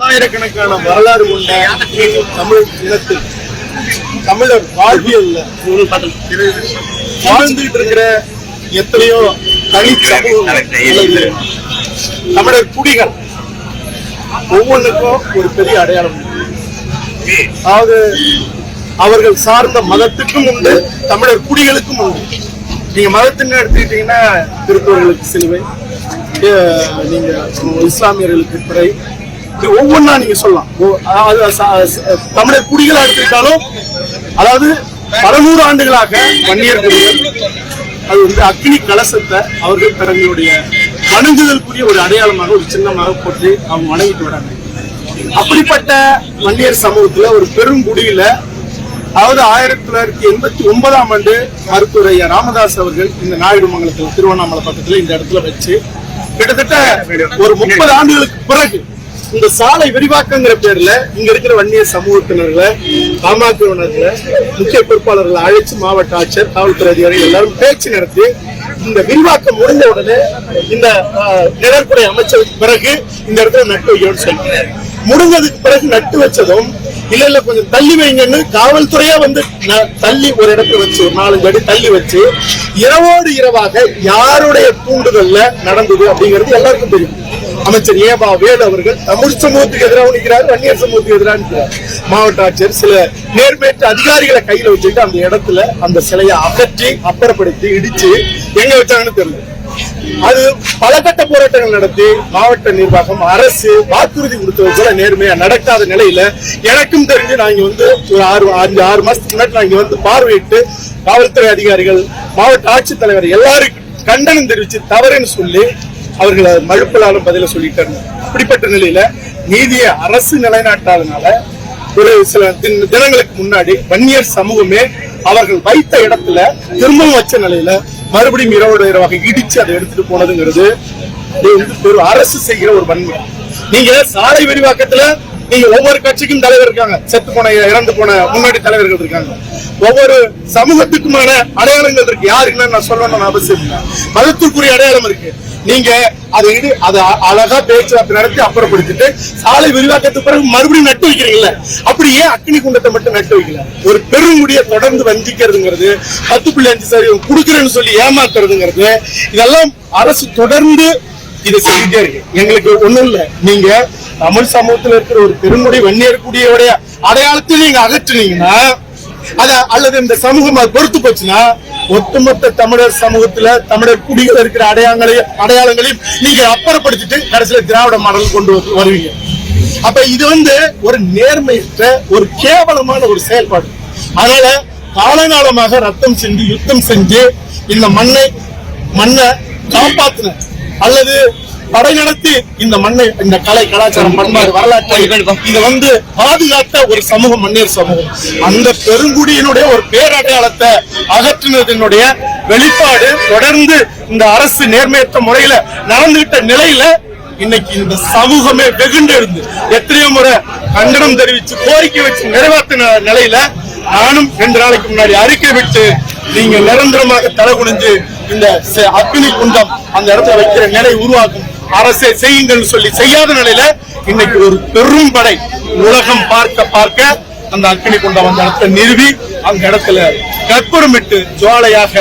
பல்லாயிரக்கணக்கான வரலாறு கொண்ட தமிழ் இனத்தில். தமிழர் வாழ்வியல்ல வாழ்ந்துட்டு இருக்கிற எத்தனையோ தனி சமூகம் தமிழர் குடிகள். ஒவ்வொன்றுக்கும் ஒரு பெரிய அடையாளம். அதாவது அவர்கள் சார்ந்த மதத்துக்கும் உண்டு தமிழர் குடிகளுக்கும் உண்டு. நீங்க மதத்தின்னு எடுத்துக்கிட்டீங்கன்னா திருப்பூர்களுக்கு சிலுவை நீங்க இஸ்லாமியர்களுக்கு பிறை. ஒவ்வொன்றா நீங்க சொல்லலாம். ஓ- தமிழர் குடிகளா எடுத்துக்கிட்டாலும் அதாவது பல நூறு ஆண்டுகளாக வன்னியர் குடிகள் அது வந்து அக்னி கலசத்தை அவர்கள் தங்களுடைய வணங்குதலுக்குரிய ஒரு அடையாளமாக ஒரு சின்னமாக போட்டு அவங்க வணங்கிட்டு வராங்க. அப்படிப்பட்ட வன்னியர் சமூகத்துல ஒரு பெருங்குடியில அதாவது ஆயிரத்தி தொள்ளாயிரத்தி எண்பத்தி ஒன்பதாம் ஆண்டு மருத்துவர் ராமதாஸ் அவர்கள் இந்த நாயுடுமங்கலத்தில் திருவண்ணாமலை பக்கத்துல இந்த இடத்துல வச்சு கிட்டத்தட்ட ஒரு முப்பது ஆண்டுகளுக்கு பிறகு இந்த சாலை விரிவாக்கங்கிற பேர்ல இங்க இருக்கிற வன்னிய சமூகத்தினர்களை பாமகவினர்களை முக்கிய பொறுப்பாளர்களை அழைச்சு மாவட்ட ஆட்சியர் காவல்துறை அதிகாரிகள் எல்லாரும் பேச்சு நடத்தி இந்த விரிவாக்கம் முடிந்த உடனே இந்த நிழற்குடை அமைச்சதுக்கு பிறகு இந்த இடத்துல நட்டு வைக்கணும்னு சொல்லி முடிஞ்சதுக்கு பிறகு நட்டு வச்சதும் இல்ல இல்ல கொஞ்சம் தள்ளி வைங்கன்னு காவல்துறையா வந்து ந- தள்ளி ஒரு இடத்துல வச்சு ஒரு நாலஞ்சு அடி தள்ளி வச்சு இரவோடு இரவாக யாருடைய தூண்டுதல்ல நடந்தது அப்படிங்கிறது எல்லாருக்கும் தெரியும். அமைச்சர் ஏபா வேலு அவர்கள் தமிழ் சமூகத்துக்கு எதிராக நிற்கிறார் வன்னியர் சமூகத்துக்கு எதிராக மாவட்ட ஆட்சியர் சில நேர்மையற்ற அதிகாரிகளை கையில வச்சுட்டு அந்த இடத்துல அந்த சிலையை அகற்றி அப்புறப்படுத்தி இடிச்சு எங்க வச்சாங்கன்னு தெரியல. அது பல கட்ட போராட்டங்கள் நடத்தி மாவட்ட நிர்வாகம் அரசு வாக்குறுதி கொடுத்தது போல நேர்மையா நடக்காத நிலையில எனக்கும் தெரிஞ்சு நாங்க வந்து ஒரு ஆறு அஞ்சு ஆறு மாசத்துக்கு முன்னாடி நாங்க வந்து பார்வையிட்டு காவல்துறை அதிகாரிகள் மாவட்ட ஆட்சித்தலைவர் எல்லாருக்கும் கண்டனம் தெரிவிச்சு தவறுன்னு சொல்லி அவர்களை மழுப்பலாலும் பதில சொல்லிட்டாங்க. இப்படிப்பட்ட நிலையில நீதியை அரசு நிலைநாட்டாதனால ஒரு சில தினங்களுக்கு முன்னாடி வன்னியர் சமூகமே அவர்கள் வைத்த இடத்துல திரும்பவும் வச்ச நிலையில மறுபடியும் இரவோட இரவாக இடிச்சு அதை எடுத்துட்டு போனதுங்கிறது ஒரு அரசு செய்கிற ஒரு வன்மை நீங்க சாலை விரிவாக்கத்துல நீங்க ஒவ்வொரு கட்சிக்கும் தலைவர் இருக்காங்க. செத்து போன இறந்து போன முன்னாடி தலைவர்கள் இருக்காங்க. ஒவ்வொரு சமூகத்துக்குமான அடையாளங்கள் இருக்கு. யாருக்குன்னு நான் சொல்லணும்னு அவசியம் இல்லை. மதத்திற்குரிய அடையாளம் இருக்கு. நீங்க அதை இது அதை அழகா பேச்சுவார்த்தை நடத்தி அப்புறப்படுத்திட்டு சாலை விரிவாக்கத்துக்கு பிறகு மறுபடியும் நட்டு வைக்கிறீங்கல்ல? அப்படி ஏன் அக்னி குண்டத்தை மட்டும் நட்டு வைக்கல? ஒரு பெருங்குடியை தொடர்ந்து வஞ்சிக்கிறதுங்கிறது பத்து புள்ளி அஞ்சு சதவீதம் கொடுக்குறேன்னு சொல்லி ஏமாத்துறதுங்கிறது இதெல்லாம் அரசு தொடர்ந்து இதை செஞ்சுட்டே இருக்கு. எங்களுக்கு ஒண்ணும் இல்ல. நீங்க தமிழ் சமூகத்துல இருக்கிற ஒரு பெருங்குடி வன்னியர் குடியோடைய அடையாளத்தை நீங்க அகற்றுனீங்கன்னா அத அல்லது இந்த சமூகம் அது பொறுத்து போச்சுன்னா ஒட்டுமொத்த தமிழர் சமூகத்துல தமிழர் குடிகள் இருக்கிற அடையாளங்களையும் அடையாளங்களையும் நீங்க அப்புறப்படுத்திட்டு கடைசியில திராவிட மாடல் கொண்டு வந்து வருவீங்க. அப்ப இது வந்து ஒரு நேர்மையற்ற ஒரு கேவலமான ஒரு செயல்பாடு. அதனால காலகாலமாக ரத்தம் செஞ்சு யுத்தம் செஞ்சு இந்த மண்ணை மண்ணை காப்பாத்தின அல்லது படை நடத்தி இந்த மண்ணை இந்த கலை கலாச்சாரம் பண்பாடு வரலாற்றை இதை வந்து பாதுகாத்த ஒரு சமூகம் மன்னியர் சமூகம். அந்த பெருங்குடியினுடைய ஒரு பேரடையாளத்தை அகற்றினதனுடைய வெளிப்பாடு தொடர்ந்து இந்த அரசு நேர்மையற்ற முறையில நடந்துகிட்ட நிலையில இன்னைக்கு இந்த சமூகமே வெகுண்டு இருந்து எத்தனையோ முறை கண்டனம் தெரிவிச்சு கோரிக்கை வச்சு நிறைவேற்றின நிலையில நானும் ரெண்டு நாளைக்கு முன்னாடி அறிக்கை விட்டு நீங்க நிரந்தரமாக தலை குனிஞ்சு இந்த செ- அக்னி குண்டம் அந்த இடத்துல வைக்கிற நிலை உருவாக்கும் அரசே செய்யுங்கள்னு சொல்லி செய்யாத நிலையில இன்னைக்கு ஒரு பெரும் படை உலகம் பார்க்க பார்க்க அந்த அக்னி குண்டம் அந்த இடத்துல நிறுவி அந்த இடத்துல கற்புரமிட்டு ஜுவாலையாக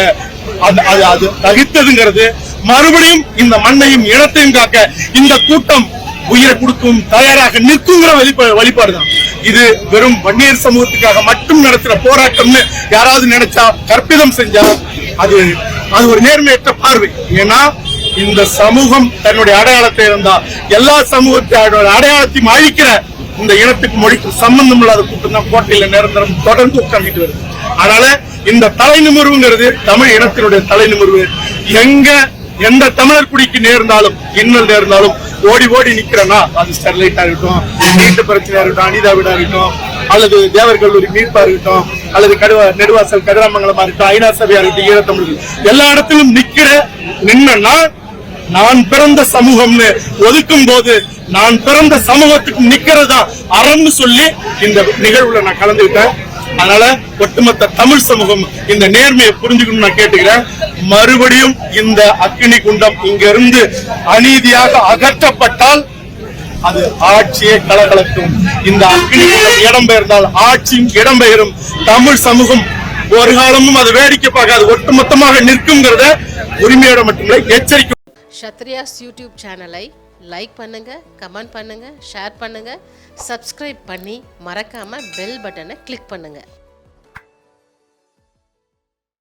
அது அது அது தகித்ததுங்கிறது மறுபடியும் இந்த மண்ணையும் இனத்தையும் காக்க இந்த கூட்டம் உயிரை கொடுக்கும் தயாராக நிற்குங்கிற வெளிப்பா வழிபாடு தான் இது வெறும் வன்னியர் சமூகத்துக்காக மட்டும் நடத்துற போராட்டம்னு யாராவது நினைச்சா கற்பிதம் செஞ்சா அது அது ஒரு நேர்மையற்ற பார்வை. ஏன்னா இந்த சமூகம் தன்னுடைய அடையாளத்தை இருந்தா எல்லா சமூகத்தோட அடையாளத்தையும் அழிக்கிற இந்த இனத்துக்கு மொழிக்கும் சம்பந்தம் இல்லாத கூட்டம் தான் கோட்டையில நிரந்தரம் தொடர்ந்து உட்காந்துட்டு வருது. அதனால இந்த தலை நிமிர்வுங்கிறது தமிழ் இனத்தினுடைய தலை நிமிர்வு எங்க எந்த தமிழர் குடிக்கு நேர்ந்தாலும் இன்னல் நேர்ந்தாலும் ஓடி ஓடி நிக்கிறோம்னா அது ஸ்டெர்லைட்டா இருக்கட்டும் நீட்டு பிரச்சனையா இருக்கட்டும் அனிதா வீடா இருக்கட்டும் அல்லது தேவர் கல்லூரி மீட்பா இருக்கட்டும் அல்லது கடுவா நெடுவாசல் கதிராமங்கலமா இருக்கட்டும் ஐநா சபையா இருக்கட்டும் ஈழத்தமிழ் எல்லா இடத்திலும் நிக்கிற நின்னா நான் பிறந்த சமூகம்னு ஒதுக்கும் போது நான் பிறந்த சமூகத்துக்கு நிக்கிறதா அறம்னு சொல்லி இந்த நிகழ்வுல நான் கலந்துக்கிட்டேன். அதனால ஒட்டுமொத்த தமிழ் சமூகம் இந்த நேர்மையை புரிஞ்சுக்கணும்னு நான் கேட்டுக்கிறேன். மறுபடியும் இந்த அக்னி குண்டம் இங்கிருந்து அநீதியாக அகற்றப்பட்டால் அது ஆட்சியை கலகலக்கும். இந்த அக்னி குண்டம் இடம்பெயர்ந்தால் ஆட்சியும் இடம்பெயரும். தமிழ் சமூகம் ஒரு காலமும் அது வேடிக்கை பார்க்காது. ஒட்டுமொத்தமாக நிற்குங்கிறத உரிமையோட மட்டுமில்லை எச்சரிக்கும் ஷத்ரியாஸ் யூடியூப் சேனலை லைக் பண்ணுங்க கமெண்ட் பண்ணுங்க ஷேர் பண்ணுங்க சப்ஸ்கிரைப் பண்ணி மறக்காம பெல் பட்டனை கிளிக் பண்ணுங்க.